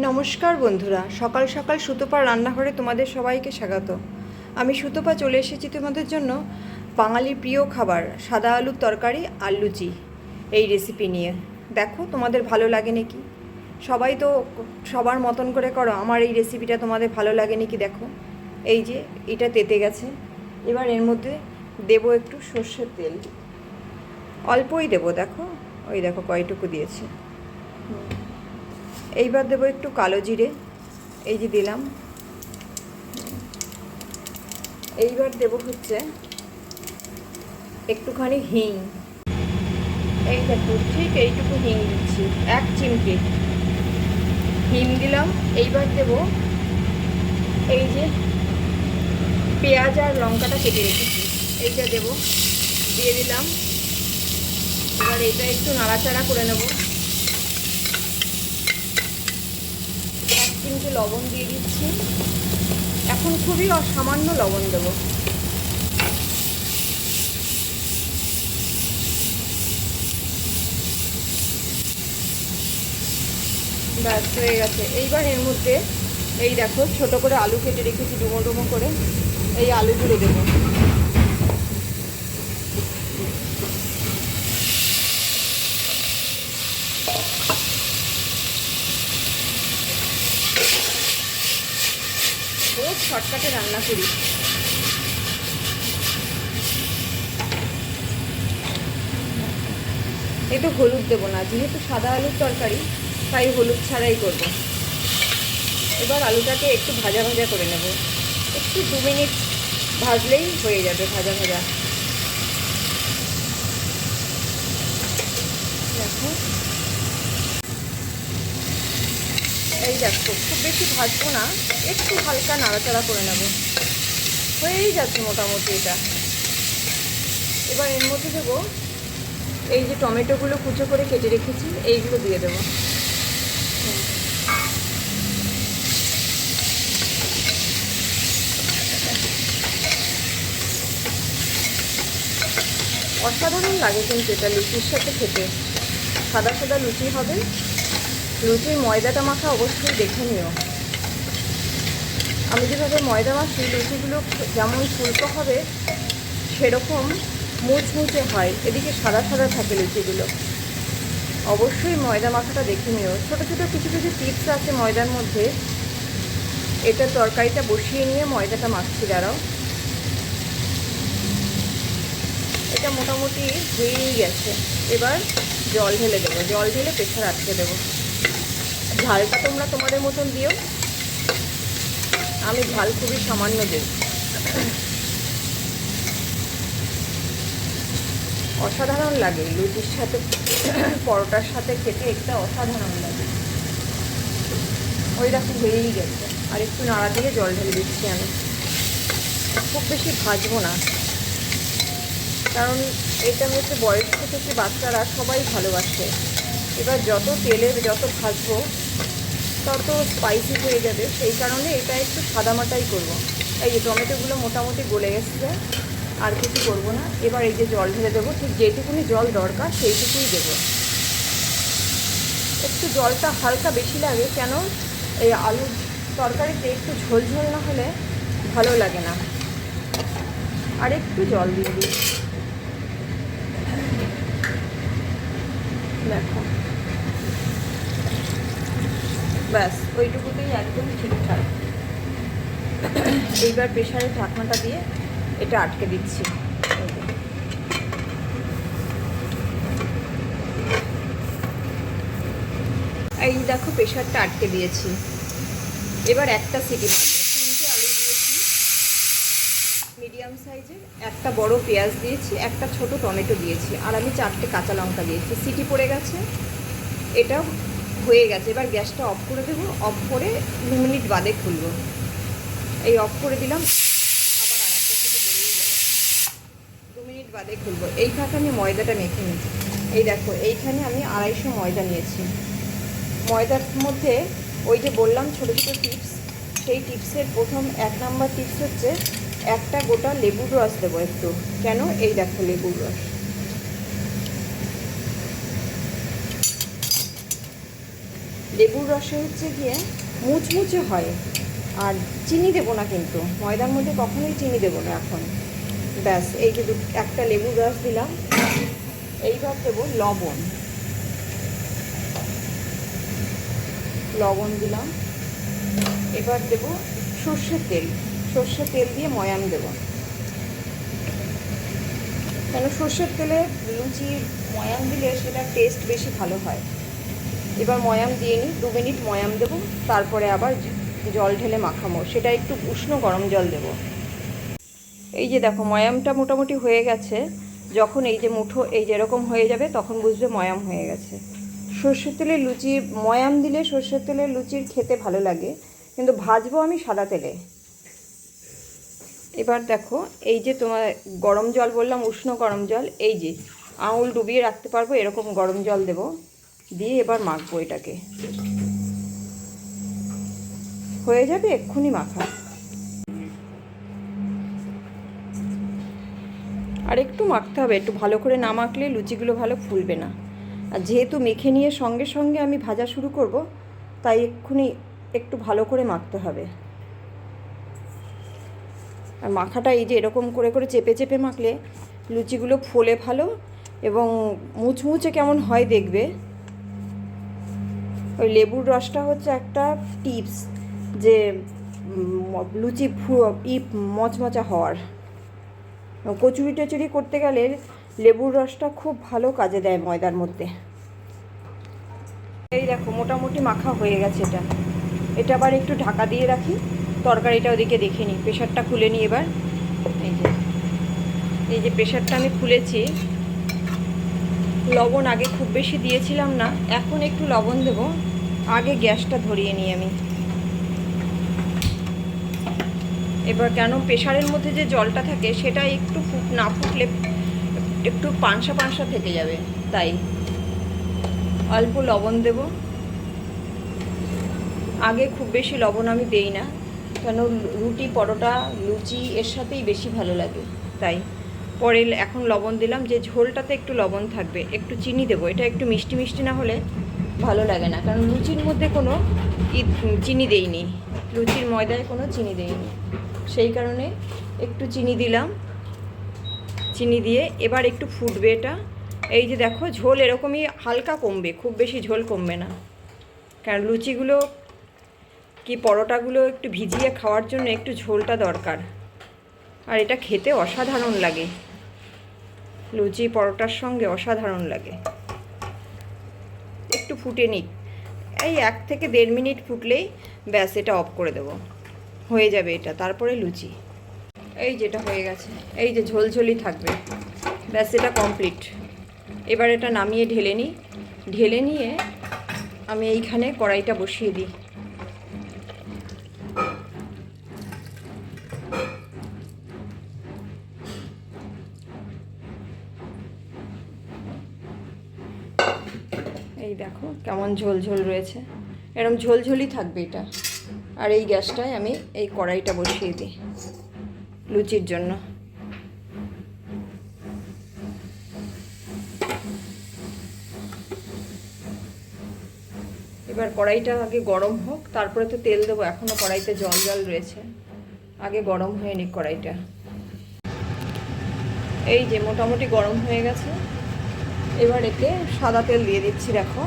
নমস্কার বন্ধুরা, সকাল সকাল সুতোপা রান্নাঘরে তোমাদের সবাইকে স্বাগত। আমি সুতোপা চলে এসেছি তোমাদের জন্য বাঙালির প্রিয় খাবার, সাদা আলুর তরকারি আর লুচি, এই রেসিপি নিয়ে। দেখো তোমাদের ভালো লাগে নাকি? সবাই তো সবার মতন করে করো, আমার এই রেসিপিটা তোমাদের ভালো লাগে নাকি দেখো? এই যে, এটা তেতে গেছে। এবার এর মধ্যে দেবো একটু সর্ষের তেল। অল্পই দেবো, দেখো? ওই দেখো কয়টুকু দিয়েছি। এইবার দেবো একটু কালো জিরে, এই যে দিলাম। এইবার দেবো হচ্ছে একটুখানি হিং। এই দেখো, ঠিক এইটুকু হিং দিচ্ছি, এক চিমটি। হিং দিলাম, এইবার দেব এই যে পেঁয়াজ আর লঙ্কাটা কেটে রেখেছি, এইটা দেব। দিয়ে দিলাম। এবার এইটা একটু নাড়াচাড়া করে নেব এক চিমটে লবণ দিয়ে দিচ্ছি। এখন খুবই অসামান্য লবণ দেবো। ব্যাস, হয়ে গেছে। এইবার এর মধ্যে এই দেখো, ছোট করে আলু কেটে রেখেছি ডুমো ডুমো করে। এই আলুগুলো দেবো। বহুত শর্টকাটে রান্না করি। একটু হলুদ দেবো না, যেহেতু সাদা আলুর তরকারি, তাই হলুদ ছাড়াই করব। এবার আলুটাকে একটু ভাজা ভাজা করে নেব। একটু দু মিনিট ভাজলেই হয়ে যাবে ভাজা ভাজা। দেখো এই দেখো, খুব বেশি ভাজবো না, একটু হালকা নাড়াচাড়া করে নেব। হয়েই যাচ্ছে মোটামুটি এটা। এবার এর মধ্যে দেবো এই যে টমেটোগুলো কুচো করে কেটে রেখেছি, এইগুলো দিয়ে দেবো। অসাধারণ লাগে কিন্তু এটা লুচির সাথে খেতে। সাদা সাদা লুচি হবে। লুচির ময়দাটা মাখা অবশ্যই দেখে নিও। আমি যেভাবে ময়দা মাখি, লুচিগুলো যেমন ফুলকো হবে, সেরকম মুচমুচে হয়। এদিকে সাদা সাদা থাকে লুচিগুলো। অবশ্যই ময়দা মাখাটা দেখে নিও। ছোটো ছোটো কিছু কিছু টিপস আছে ময়দার মধ্যে। এটা তরকারিটা বসিয়ে নিয়ে ময়দাটা মাখছি, দাঁড়াও। এটা মোটামুটি হয়েই গেছে। এবার জল ঢেলে দেবো। জল ঢেলে প্রেশার আটকে দেবো। ঝালটা তোমরা তোমাদের মতন দিও। আমি ঝাল খুবই সামান্য দেব অসাধারণ লাগে। লুচির সাথে, পরোটার সাথে খেতে একটা অসাধারণ লাগে। ওই রকম হয়েই গেছে। আর একটু নাড়া দিয়ে জল ঢেলে দিচ্ছি আমি। খুব বেশি ভাজবো না। কারণ এটা হচ্ছে বয়স্ক থেকে বাচ্চারা সবাই ভালোবাসে। এবার যত তেলে, যত ভাজবো তত স্পাইসি হয়ে যাবে। সেই কারণে এটা একটু সাদামাটাই করব। এই যে টমেটোগুলো মোটামুটি গলে এসছে আর কিছু করব না। এবার এই যে জল ঢেলে দেবো। ঠিক যেটুকুনি জল দরকার সেইটুকুই দেবো। একটু জলটা হালকা বেশি লাগে, কেন? এই আলুর তরকারিতে একটু ঝোল ঝোল না হলে ভালো লাগে না। আর একটু জল দিয়ে দিই। দেখো। ব্যাস, ওইটুকুতেই একদম ঠিকঠাক এইবার প্রেশারের ঢাকনাটা দিয়ে এটা আটকে দিচ্ছি। এই দেখো প্রেশারটা আটকে দিয়েছি। এবার একটা সিটি মারবো। তিনটে আলু দিয়েছি। মিডিয়াম সাইজের একটা বড় পেঁয়াজ দিয়েছি, একটা ছোট টমেটো দিয়েছি, আর আমি চারটে কাঁচা লঙ্কা দিয়েছি। সিটি পড়ে গেছে। এটা হয়ে গেছে। এবার গ্যাসটা অফ করে দেবো। অফ করে দু মিনিট বাদে খুলবো। এই অফ করে দিলাম। আবার আর গেল। দু মিনিট বাদে খুলবো। এই ফাঁকে আমি ময়দাটা মেখে নিচ্ছি। এই দেখো, এইখানে আমি আড়াইশো ময়দা নিয়েছি। ময়দার মধ্যে ওই যে বললাম ছোটো ছোটো টিপস, সেই টিপসের প্রথম এক নাম্বার টিপস হচ্ছে, একটা গোটা লেবুর রস দেবো একটু। কেন? এই দেখো লেবুর রস। লেবুর রসে হচ্ছে গিয়ে মুচমুচে হয়। আর চিনি দেবো না কিন্তু, ময়দার মধ্যে কখনোই চিনি দেবো না এখন। ব্যাস, এই যে একটা লেবুর রস দিলাম। এইবার দেবো লবণ। লবণ দিলাম। এবার দেবো সর্ষের তেল। সর্ষের তেল দিয়ে ময়াম দেবো। কেন সর্ষের তেলে লুচি ময়াম দিলে সেটা টেস্ট বেশি ভালো হয়। এবার ময়াম দিয়ে নিই, দু মিনিট ময়াম দেবো, তারপরে আবার জল ঢেলে মাখাবো। সেটা একটু উষ্ণ গরম জল দেবো। এই যে দেখো, ময়ামটা মোটামুটি হয়ে গেছে। যখন এই যে মুঠো এই যেরকম হয়ে যাবে, তখন বুঝবে ময়াম হয়ে গেছে। সর্ষের তেলে লুচি, ময়াম দিলে সর্ষের তেলে লুচির খেতে ভালো লাগে, কিন্তু ভাজবো আমি সাদা তেলে। এবার দেখো, এই যে তোমার গরম জল বললাম, উষ্ণ গরম জল, এই যে আঙুল ডুবিয়ে রাখতে পারব, এরকম গরম জল দেব। দিয়ে এবার মাখবো এটাকে। হয়ে যাবে এক্ষুনি মাখা। আর একটু মাখতে হবে, একটু ভালো করে না মাখলে লুচিগুলো ভালো ফুলবে না। আর যেহেতু মেখে নিয়ে সঙ্গে সঙ্গে আমি ভাজা শুরু করব, তাই এক্ষুনি একটু ভালো করে মাখতে হবে। আর মাখাটা এই যে এরকম করে করে চেপে চেপে মাখলে লুচিগুলো ফোলে ভালো এবং মুচমুচে কেমন হয় দেখবে। ওই লেবুর রসটা হচ্ছে একটা টিপস যে লুচি ই মচমচা হওয়ার। কচুরি টচুরি করতে গেলে লেবুর রসটা খুব ভালো কাজে দেয় ময়দার মধ্যে। এই দেখো, মোটামুটি মাখা হয়ে গেছে এটা। এটা আবার একটু ঢাকা দিয়ে রাখি, তরকারিটা ওদিকে দেখে নিই, প্রেশারটা খুলে নিই এবার। এই যে এই যে প্রেশারটা আমি খুলেছি। লবণ আগে খুব বেশি দিয়েছিলাম না, এখন একটু লবণ দেব। আগে গ্যাসটা ধরিয়ে নিই আমি। এবার কেন প্রেশারের মধ্যে যে জলটা থাকে সেটা একটু ফুট, না ফুটলে একটু পানসা পানসা থেকে যাবে, তাই। অল্প লবণ দেব। আগে খুব বেশি লবণ আমি দেই না, কেন রুটি, পরোটা, লুচি এর সাথেই বেশি ভালো লাগে, তাই। পরে এখন লবণ দিলাম, যে ঝোলটাতে একটু লবণ থাকবে, একটু চিনি দেবো, এটা একটু মিষ্টি মিষ্টি না হলে ভালো লাগে না। কারণ লুচির মধ্যে কোনো চিনি দেইনি। লুচির ময়দায় কোনো চিনি দেইনি। সেই কারণে একটু চিনি দিলাম। চিনি দিয়ে এবার একটু ফুটবে এটা। এই যে দেখো, ঝোল এরকমই হালকা কমবে, খুব বেশি ঝোল কমবে না। কারণ লুচিগুলো কি পরোটাগুলো একটু ভিজিয়ে খাওয়ার জন্য একটু ঝোলটা দরকার। আর এটা খেতে অসাধারণ লাগে। লুচি, পরোটার সঙ্গে অসাধারণ লাগে। ফুটে নিক। এই এক থেকে দেড় মিনিট ফুটলেই ব্যাস এটা অফ করে দেবো। হয়ে যাবে এটা, তারপরে লুচি। এই যেটা হয়ে গেছে, এই যে ঝোলঝোলি থাকবে, ব্যাস এটা কমপ্লিট এবার এটা নামিয়ে ঢেলে নিই। ঢেলে নিয়ে আমি এইখানে কড়াইটা বসিয়ে দিই। দেখো কেমন ঝোল ঝোল রয়েছে। এরম ঝোলঝোলই থাকবে এটা। আর এই গ্যাসটায় আমি এই কড়াইটা বসিয়ে দিই লুচির জন্য। এবার কড়াইটা আগে গরম হোক, তারপরে তো তেল দেবো এখনও কড়াইতে জল জল রয়েছে। আগে গরম হয়ে নিক কড়াইটা। এই যে মোটামুটি গরম হয়ে গেছে এবার এতে সাদা তেল দিয়ে দিচ্ছি, দেখো।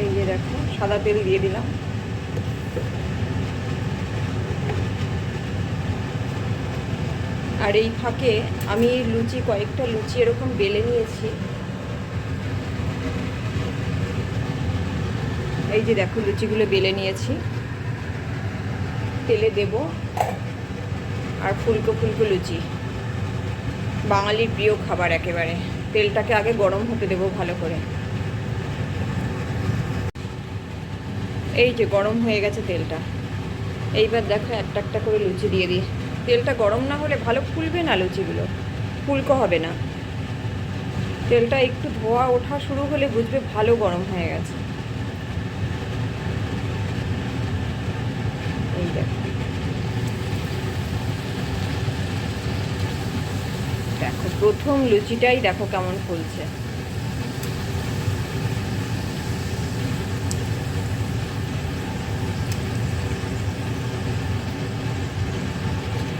এই যে দেখো, সাদা তেল দিয়ে দিলাম। আর এই ফাঁকে আমি লুচি, কয়েকটা লুচি এরকম বেলে নিয়েছি। এই যে দেখো, লুচিগুলো বেলে নিয়েছি। তেলে দেব আর ফুলকো ফুলকো লুচি। বাঙালির প্রিয় খাবার একেবারে। তেলটাকে আগে গরম হতে দেবো ভালো করে। এই যে গরম হয়ে গেছে তেলটা। এইবার দেখো একটা একটা করে লুচি দিয়ে দিই। তেলটা গরম না হলে ভালো ফুলবে না লুচিগুলো? ফুলকো হবে না। তেলটা একটু ধোয়া ওঠা শুরু হলে বুঝবে ভালো গরম হয়ে গেছে এই দেখো দেখো প্রথম লুচিটাই দেখো কেমন ফুলছে।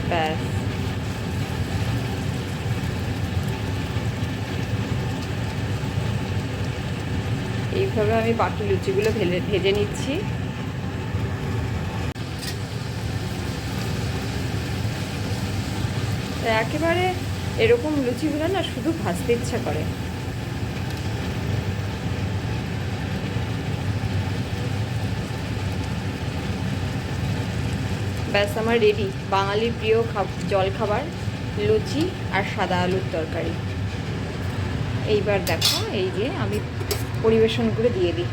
ব্যাস। এইভাবে আমি বাকি লুচিগুলো ভেজে নিচ্ছি। একেবারে এরকম লুচিগুলো না শুধু ভাজতে ইচ্ছা করে। ব্যাস, আমার রেডি বাঙালির প্রিয় খাব জল খাবার লুচি আর সাদা আলুর তরকারি। এইবার দেখো, এই যে আমি পরিবেশন করে দিয়ে দিই।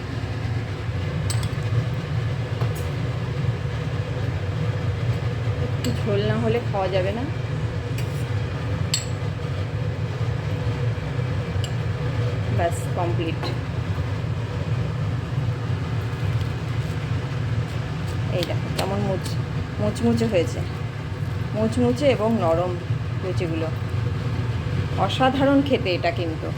একটু ঝোল না হলে খাওয়া যাবে না। ব্যাস কমপ্লিট এই দেখো, কেমন মুচ মুচমুচে হয়েছে। মুচমুচে এবং নরম লুচিগুলো অসাধারণ খেতে এটা কিন্তু।